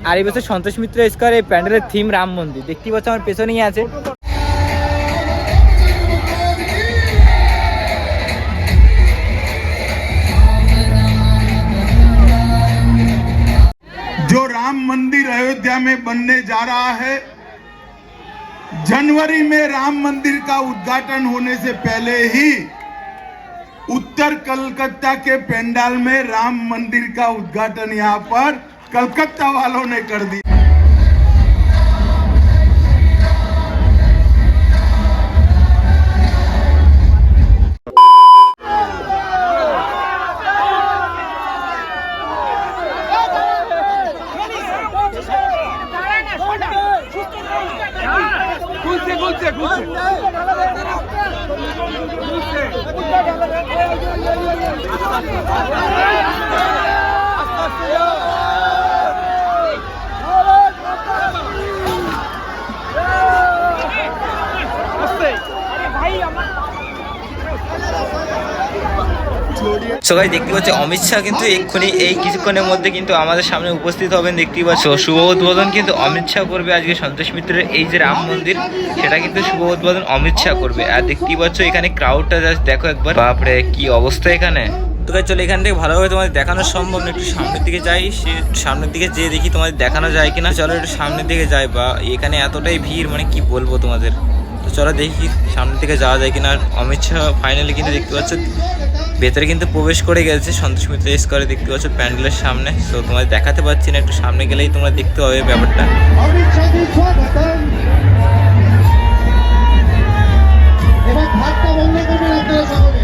আর এই বছর সন্তোষ মিত্র স্কোয়ার এই প্যান্ডেলের থিম রাম মন্দির দেখতেই পাচ্ছ আমার পেছনেই আছে जो राम मंदिर अयोध्या में बनने जा रहा है जनवरी में राम मंदिर का उद्घाटन होने से पहले ही उत्तर कलकत्ता के पेंडाल में राम मंदिर का उद्घाटन यहाँ पर कलकत्ता वालों ने कर दिया সবাই দেখতে পাচ্ছি, অমিত শাহ কিন্তু এক্ষুনি এই কিছুক্ষণের মধ্যে কিন্তু আমাদের সামনে উপস্থিত হবেন দেখতেই পাচ্ছ। শুভ উদ্বোধন কিন্তু অমিত শাহ করবে, আজকে সন্তোষ মিত্রের এই যে রাম মন্দির, সেটা কিন্তু শুভ উদ্বোধন অমিত শাহ করবে। আর দেখতেই পাচ্ছ, এখানে ক্রাউডটা জাস্ট দেখো একবার। বাপরে, কি অবস্থা এখানে? তোকে চলে এখান থেকে ভালোভাবে তোমাদের দেখানো সম্ভব না, একটু সামনের দিকে যাই। সে সামনের দিকে যেয়ে দেখি তোমাদের দেখানো যায় কিনা। চলো একটু সামনের দিকে যাই, বা এখানে এতটাই ভিড় মানে কি বলব তোমাদের? তো চলো দেখি সামনের দিকে যাওয়া যায় কিনা। অমিত শাহ ফাইনালি কিন্তু দেখতে পাচ্ছ ভেতরে কিন্তু প্রবেশ করে গেছে। সন্তোষ মিত্র স্কোয়ারে দেখতে পাচ্ছ প্যান্ডেলের সামনে। তো তোমাদের দেখাতে পারছি না, একটু সামনে গেলেই তোমরা দেখতে পাবে ব্যাপারটা। এবার ভাতটা বন্ধ করবেন আপনারা সকলে।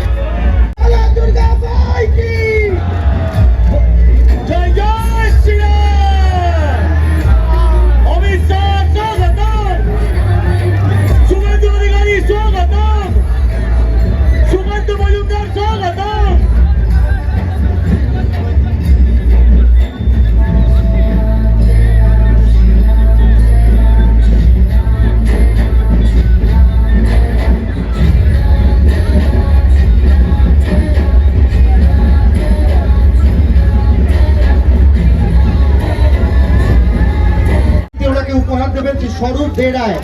স্বরূপ বেড়ায়।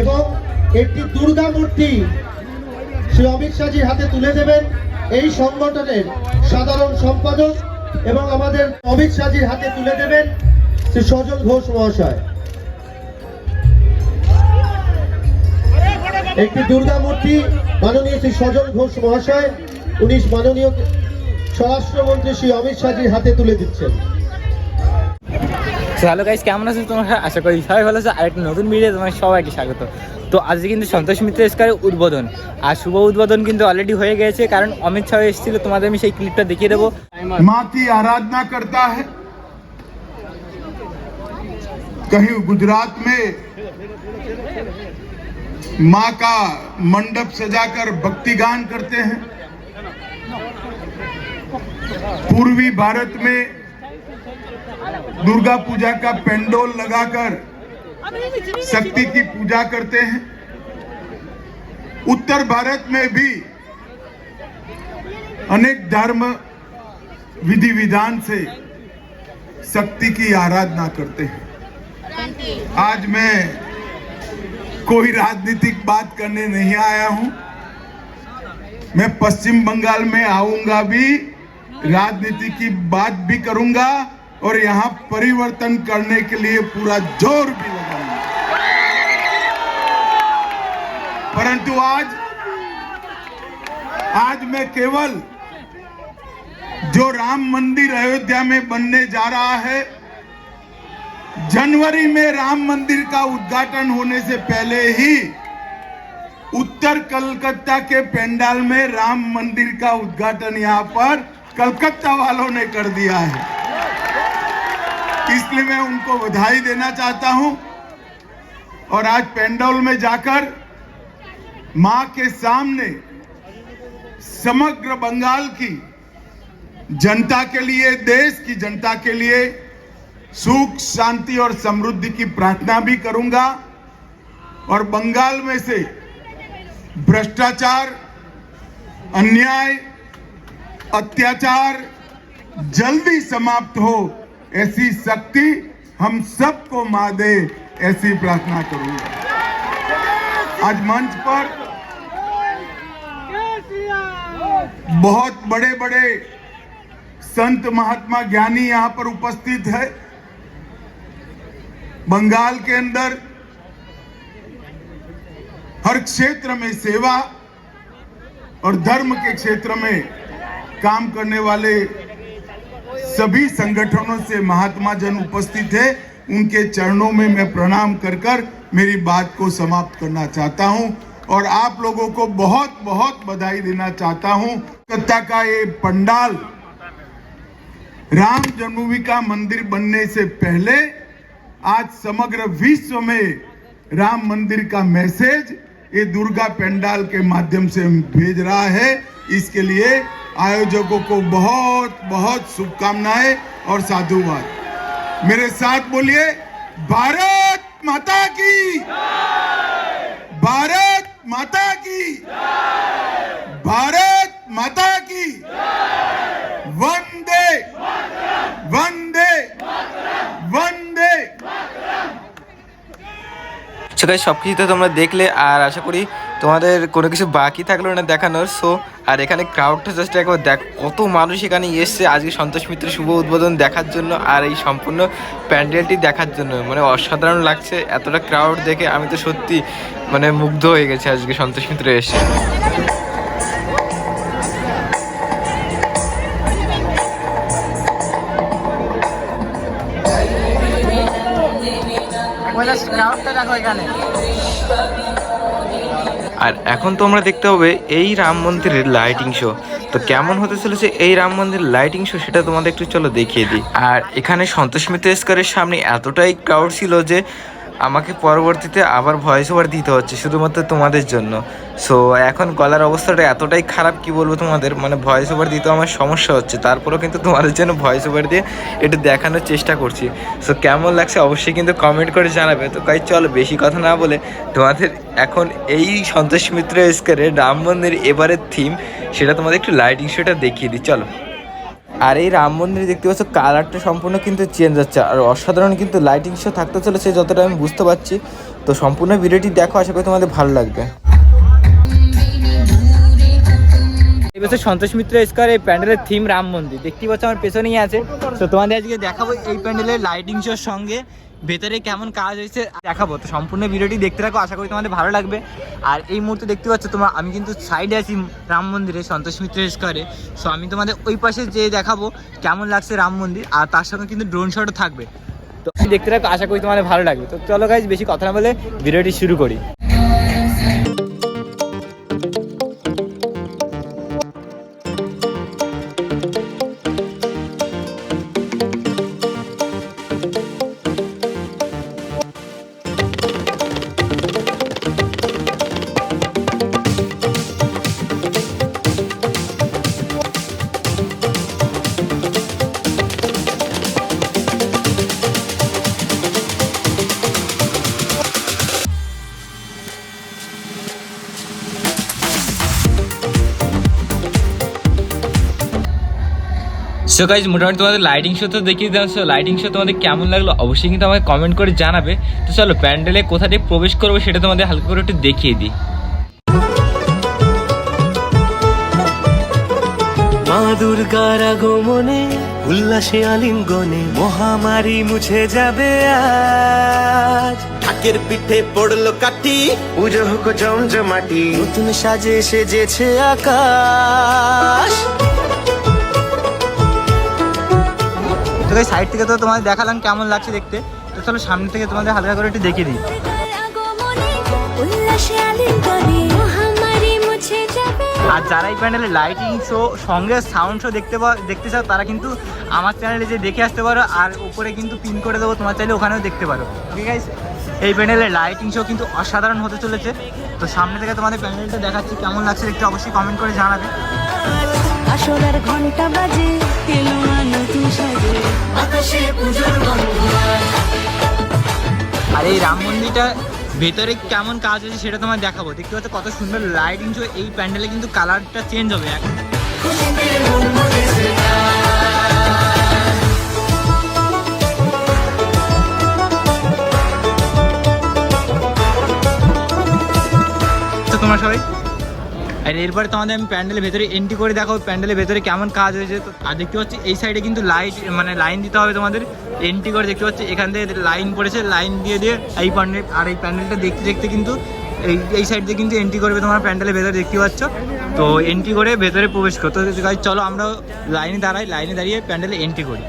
এবং একটি দুর্গা মূর্তি শ্রী অমিত শাহজির হাতে তুলে দেবেন। এই সংগঠনের সাধারণ সম্পাদক এবং আমাদের অমিত শাহজির হাতে তুলে দেবেন শ্রী সজল ঘোষ মহাশয়। একটি দুর্গা মূর্তি মাননীয় শ্রী সজল ঘোষ মহাশয়, উনি মাননীয় স্বরাষ্ট্রমন্ত্রী শ্রী অমিত শাহজির হাতে তুলে দিচ্ছেন। হ্যালো গাইস কেমন আছো তোমরা আশা করি সবাই ভালো আছো আরেকটা নতুন ভিডিও তোমার সবাইকে স্বাগত তো আজকে কিন্তু সন্তোষ মিত্র স্কোয়ারের উদ্বোধন আর শুভ উদ্বোধন কিন্তু অলরেডি হয়ে গেছে কারণ অমিত শাহ এসেছিল তোমাদের আমি সেই ক্লিপটা দেখিয়ে দেবো माँ की आराधना करता है कहीं गुजरात में माँ का मंडप सजाकर भक्ति गान करते हैं पूर्वी भारत में दुर्गा पूजा का पेंडोल लगाकर शक्ति की पूजा करते हैं। उत्तर भारत में भी अनेक धर्म विधि विधान से शक्ति की आराधना करते हैं। आज मैं कोई राजनीतिक बात करने नहीं आया हूँ। मैं पश्चिम बंगाल में आऊँगा भी, राजनीति की बात भी करूँगा। और यहाँ परिवर्तन करने के लिए पूरा ज़ोर भी लगाऊँगा परंतु आज आज मैं केवल जो राम मंदिर अयोध्या में बनने जा रहा है, जनवरी में राम मंदिर का उद्घाटन होने से पहले ही उत्तर कलकत्ता के पेंडाल में राम मंदिर का उद्घाटन यहाँ पर कलकत्ता वालों ने कर दिया है। इसलिए मैं उनको बधाई देना चाहता हूँ। और आज पेंडोल में जाकर माँ के सामने समग्र बंगाल की जनता के लिए, देश की जनता के लिए सुख, शांति और समृद्धि की प्रार्थना भी करूँगा। और बंगाल में से भ्रष्टाचार, अन्याय, अत्याचार जल्दी समाप्त हो। ऐसी शक्ति हम सबको माँ दे, ऐसी प्रार्थना करूँगा। आज मंच पर बहुत बड़े बड़े संत महात्मा ज्ञानी यहाँ पर उपस्थित है। बंगाल के अंदर हर क्षेत्र में सेवा और धर्म के क्षेत्र में काम करने वाले सभी संगठनों से महात्मा जन उपस्थित है। उनके चरणों में मैं प्रणाम कर कर मेरी बात को समाप्त करना चाहता हूँ और आप लोगों को बहुत बहुत बधाई देना चाहता हूँ। कलकत्ता का ये पंडाल राम जन्मभूमि का मंदिर बनने से पहले आज समग्र विश्व में राम मंदिर का मैसेज ये दुर्गा पंडाल के माध्यम से भेज रहा है। इसके लिए आयोजकों को बहुत बहुत शुभकामनाएं और साधुवाद मेरे साथ बोलिए भारत माता की भारत माता की भारत माता की वंदे वंदे वंदे সেটাই সব কিছুতে তোমরা দেখলে আর আশা করি তোমাদের কোনো কিছু বাকি থাকল না দেখানোর সো আর এখানে ক্রাউডটা জাস্ট একবার দেখ, কত মানুষ এখানে এসছে, আজকে সন্তোষ মিত্র শুভ উদ্বোধন দেখার জন্য, আর এই সম্পূর্ণ প্যান্ডেলটি দেখার জন্য। মানে অসাধারণ লাগছে, এতটা ক্রাউড দেখে আমি তো সত্যি মানে মুগ্ধ হয়ে গেছি আজকে সন্তোষ মিত্র এসে। আর এখন তোমরা দেখতে হবে এই রাম মন্দিরের লাইটিং শো তো কেমন হতে চলেছে এই রাম মন্দির লাইটিং শো সেটা তোমাদের একটু চলো দেখিয়ে দিই। আর এখানে সন্তোষ মিত্র স্কোয়ারের সামনে এতটাই ক্রাউড ছিল যে আমাকে পরবর্তীতে আবার ভয়েস ওভার দিতে হচ্ছে, শুধুমাত্র তোমাদের জন্য। সো এখন গলার অবস্থাটা এতটাই খারাপ, কি বলব তোমাদের? মানে ভয়েস ওভার দিতে আমার সমস্যা হচ্ছে, তারপরেও কিন্তু তোমাদের জন্য ভয়েস ওভার দিয়ে একটু দেখানোর চেষ্টা করছি। সো কেমন লাগছে অবশ্যই কিন্তু কমেন্ট করে জানাবে। তো কাই চলো বেশি কথা না বলে তোমাদের এখন এই সন্তোষ মিত্র স্কোয়ারে রাম মন্দির এবারের থিম সেটা তোমাদের একটু লাইটিং শোটা দেখিয়ে দিই। চলো। আর এই রাম মন্দিরে দেখতে পাচ্ছ কালারটা সম্পূর্ণ কিন্তু চেঞ্জ হচ্ছে। আর অসাধারণ কিন্তু লাইটিং শো থাকতে চলেছে, যতটা আমি বুঝতে পারছি। তো সম্পূর্ণ ভিডিওটি দেখো, আশা করি তোমাদের ভালো লাগবে। এবছর সন্তোষ মিত্র স্কোয়ার, এই প্যান্ডেলের থিম রাম মন্দির। দেখতে পাচ্ছ আমার পেছনেই আছে। তো তোমাদের আজকে দেখাবো এই প্যান্ডেলের লাইটিং শোর সঙ্গে। ভেতরে কেমন কাজ হয়েছে দেখাবো। তো সম্পূর্ণ ভিডিওটি দেখতে থাকো, আশা করি তোমাদের ভালো লাগবে। আর এই মুহূর্তে দেখতে পাচ্ছ তোমার, আমি কিন্তু সাইডে আছি রাম মন্দিরে, সন্তোষ মিত্র স্কোয়ারে সো আমি তোমাদের ওই পাশে যে দেখাবো কেমন লাগছে রাম মন্দির, আর তার সঙ্গে কিন্তু ড্রোন শটও থাকবে। তো দেখতে থাকো, আশা করি তোমাদের ভালো লাগবে। তো চলো গাইজ বেশি কথা না বলে ভিডিওটি শুরু করি। সো গাইজ মোটামুটি তোমাদের লাইটিং শো তো দেখিয়ে দিলাম। সো লাইটিং শো তোমাদের কেমন লাগল অবশ্যই কিন্তু আমাকে কমেন্ট করে জানাবে। তো চলো প্যান্ডেলে কোথা দিয়ে প্রবেশ করব সেটা তোমাদের হালকা করে একটু দেখিয়ে দিই। মা দুর্গার আগমনে উল্লাসে আলিঙ্গনে মহামারী মুছে যাবে আজ। ঢাকের পিঠে পড়ল কাঠি। পুজো হোক জমজমাটি নতুন সাজে সেজেছে আকাশ। তো সাইড থেকে তো তোমাদের দেখালাম কেমন লাগছে দেখতে। তো চলো সামনে থেকে তোমাদের হালকা করে একটু দেখিয়ে দিই। আর যারা এই প্যান্ডেলে লাইটিং শো সঙ্গে সাউন্ড শো দেখতে দেখতে চাও, তারা কিন্তু আমার চ্যানেলে যে দেখে আসতে পারো, আর উপরে কিন্তু পিন করে দেবো, তোমার চাইলে ওখানেও দেখতে পারো। ঠিক আছে এই প্যান্ডেলের লাইটিং শো কিন্তু অসাধারণ হতে চলেছে। তো সামনে থেকে তোমাদের প্যান্ডেলটা দেখাচ্ছি, কেমন লাগছে দেখতে অবশ্যই কমেন্ট করে জানাবে। আসরের ঘণ্টা বাজে এলো সাজে। গন্ধ। আর এই রাম মন্দিরটা ভেতরে কেমন কাজ হয়েছে সেটা তোমায় দেখাবো। দেখতে পাচ্ছ কত সুন্দর লাইটিং ছিল এই প্যান্ডেলে কিন্তু কালারটা চেঞ্জ হবে এখন। তোমার সবাই আর এরপরে তোমাদের আমি প্যান্ডেলের ভেতরে এন্ট্রি করে দেখো প্যান্ডেলের ভেতরে কেমন কাজ হয়েছে। আর দেখতে পাচ্ছি এই সাইডে কিন্তু লাইট মানে লাইন দিতে হবে তোমাদের। এন্ট্রি করে দেখতে পাচ্ছি, এখান থেকে লাইন পড়েছে লাইন দিয়ে দিয়ে এই প্যান্ডেল, আর এই প্যান্ডেলটা দেখতে দেখতে কিন্তু এই এই সাইড দিয়ে কিন্তু এন্ট্রি করবে তোমার প্যান্ডেলের ভেতরে, দেখতে পাচ্ছ? তো এন্ট্রি করে ভেতরে প্রবেশ করতে গাই চলো আমরা লাইনে দাঁড়াই লাইনে দাঁড়িয়ে প্যান্ডেলে এন্ট্রি করি।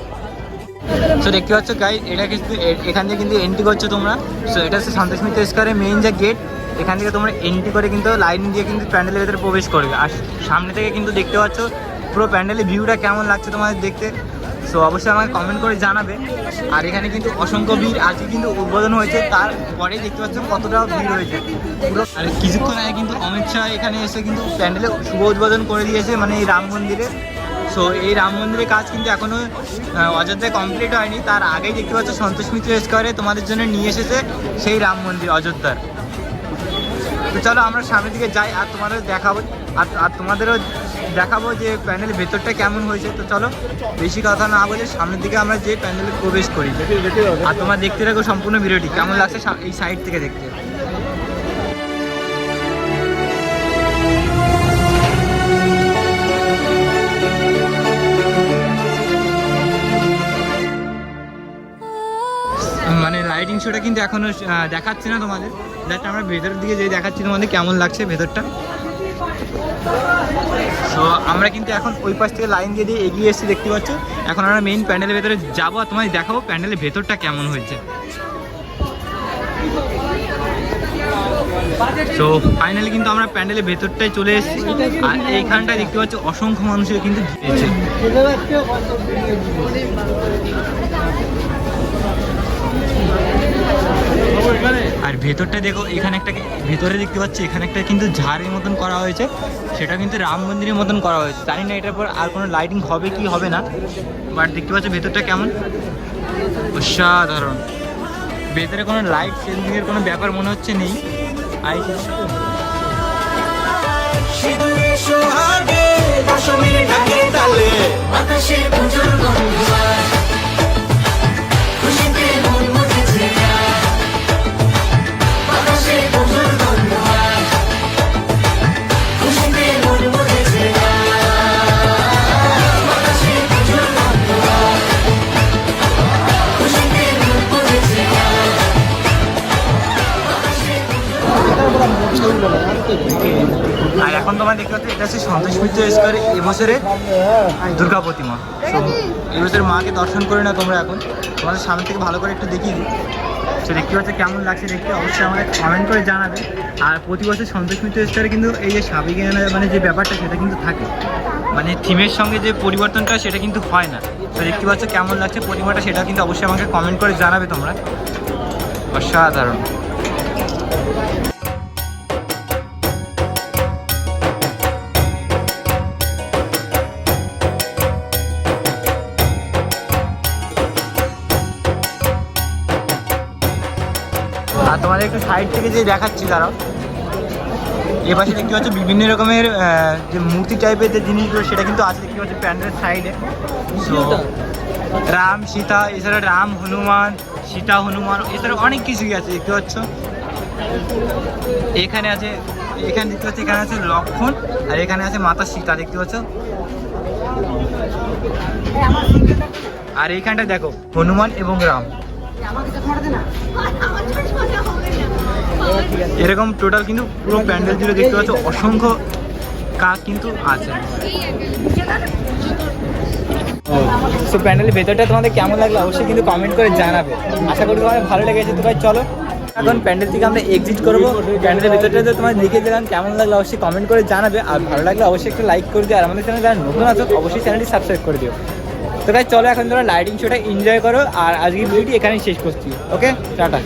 সো দেখতে পাচ্ছ গাই এটা কিন্তু এখান থেকে কিন্তু এন্ট্রি করছ তোমরা। সো এটা হচ্ছে সন্তোষ মিত্র স্কোয়ারের মেইন যে গেট এখান থেকে তোমরা এন্ট্রি করে কিন্তু লাইন দিয়ে কিন্তু প্যান্ডেলের ভেতরে প্রবেশ করবে। আর সামনে থেকে কিন্তু দেখতে পাচ্ছ পুরো প্যান্ডেলের ভিউটা কেমন লাগছে তোমাদের দেখতে। সো অবশ্যই আমাকে কমেন্ট করে জানাবে। আর এখানে কিন্তু অসংখ্য ভিড় আজকে কিন্তু উদ্বোধন হয়েছে। তার তারপরেই দেখতে পাচ্ছ কতটা ভিড় হয়েছে। পুরো আর কিছুক্ষণ আগে কিন্তু অমিত শাহ এখানে এসে কিন্তু প্যান্ডেলে শুভ উদ্বোধন করে দিয়েছে মানে এই রাম মন্দিরে। সো এই রাম মন্দিরের কাজ কিন্তু এখনও অযোধ্যায় কমপ্লিট হয়নি। তার আগেই দেখতে পাচ্ছ সন্তোষ মিত্র স্কোয়ারে তোমাদের জন্য নিয়ে এসেছে সেই রাম মন্দির অযোধ্যার। তো চলো আমরা সামনের দিকে যাই, আর তোমাদের দেখাবো, আর আর তোমাদেরও দেখাবো যে প্যান্ডেলের ভেতরটা কেমন হয়েছে। তো চলো, বেশি কথা না বলে সামনের দিকে আমরা যে প্যান্ডেলে প্রবেশ করি। আর তোমার দেখতে থাকো সম্পূর্ণ ভিডিওটি, কেমন লাগছে এই সাইড থেকে দেখতে। শোটা কিন্তু এখনও দেখাচ্ছি না তোমাদের। জাস্ট আমরা ভেতরের দিকে যে দেখাচ্ছি তোমাদের কেমন লাগছে ভেতরটা। তো আমরা কিন্তু এখন ওই পাশ থেকে লাইন দিয়ে দিয়ে এগিয়ে এসেছি, দেখতে পাচ্ছ? এখন আমরা মেইন প্যান্ডেলের ভেতরে যাব আর তোমাদের দেখাবো প্যান্ডেলের ভেতরটা কেমন হয়েছে। তো ফাইনালি কিন্তু আমরা প্যান্ডেলের ভেতরটায় চলে এসেছি। আর এইখানটায় দেখতে পাচ্ছ অসংখ্য মানুষের কিন্তু আর ভেতরটা দেখো এখানে একটা ভেতরে দেখতে পাচ্ছি এখানে একটা কিন্তু ঝাড়ের মতন করা হয়েছে। সেটা কিন্তু রাম মন্দিরের মতন করা হয়েছে। জানি না এটার পর আর কোনো লাইটিং হবে কি হবে না বাট দেখতে পাচ্ছ ভেতরটা কেমন? অসাধারণ। ভেতরে কোনো লাইট সেন্সিংয়ের কোনো ব্যাপার মনে হচ্ছে নেই। আই সোহাগে দশমীর ঢাকে তালে বাতাসে পুজোর গন্ধ এখন তোমার দেখতে পাচ্ছ সন্তোষ মিত্র স্কোয়ারে এবছরে দুর্গা প্রতিমা। এবছর মাকে দর্শন করে না তোমরা এখন। তোমাদের সামনে থেকে ভালো করে একটু দেখিয়ে দিই। তো দেখতে পাচ্ছ কেমন লাগছে দেখতে, অবশ্যই আমাকে কমেন্ট করে জানাবে। আর প্রতি বছর সন্তোষ মিত্র স্কোয়ারে কিন্তু এই যে সাবিক মানে যে ব্যাপারটা সেটা কিন্তু থাকে। মানে থিমের সঙ্গে যে পরিবর্তনটা সেটা কিন্তু হয় না। তো দেখতে পাচ্ছ কেমন লাগছে প্রতিমাটা সেটা কিন্তু অবশ্যই আমাকে কমেন্ট করে জানাবে তোমরা। অসাধারণ। তোমাদের একটু সাইড থেকে যে দেখাচ্ছি, দাঁড়াও। এ পাশে দেখতে পাচ্ছ বিভিন্ন রকমের যে মূর্তি টাইপের যে জিনিসগুলো, সেটা কিন্তু আছে দেখতে পাচ্ছ প্যান্ডেলের সাইডে রাম, সীতা, এছাড়া রাম, হনুমান, সীতা, হনুমান, এছাড়া অনেক কিছুই আছে দেখতে পাচ্ছ। এখানে আছে, এখানে দেখতে পাচ্ছ, এখানে আছে লক্ষণ, আর এখানে আছে মাতা সীতা দেখতে পাচ্ছ। আর এইখানটা দেখো, হনুমান এবং রাম। এরকম টোটাল কিন্তু পুরো প্যান্ডেল জুড়ে দেখতে পাচ্ছ, অসংখ্য কাজ কিন্তু আছে। সো প্যান্ডেলের ভেতরটা তোমাদের কেমন লাগল অবশ্যই কিন্তু কমেন্ট করে জানাবে। আশা করি তোমাদের ভালো লেগেছে, তো ভাই চলো। এখন প্যান্ডেল থেকে আমরা এক্সিট করব। প্যান্ডেলের ভেতরটা তো তোমার দেখে দিলাম, কেমন লাগল অবশ্যই কমেন্ট করে জানাবে। আর ভালো লাগলে অবশ্যই একটু লাইক করে দিও। আর আমাদের চ্যানেল যারা নতুন আছো, অবশ্যই চ্যানেলটি সাবস্ক্রাইব করে দিও। তো ভাই চলো, এখন তোমরা লাইটিং শোটা এনজয় করো। আর আজকের ভিডিওটি এখানেই শেষ করছি। Okay tata.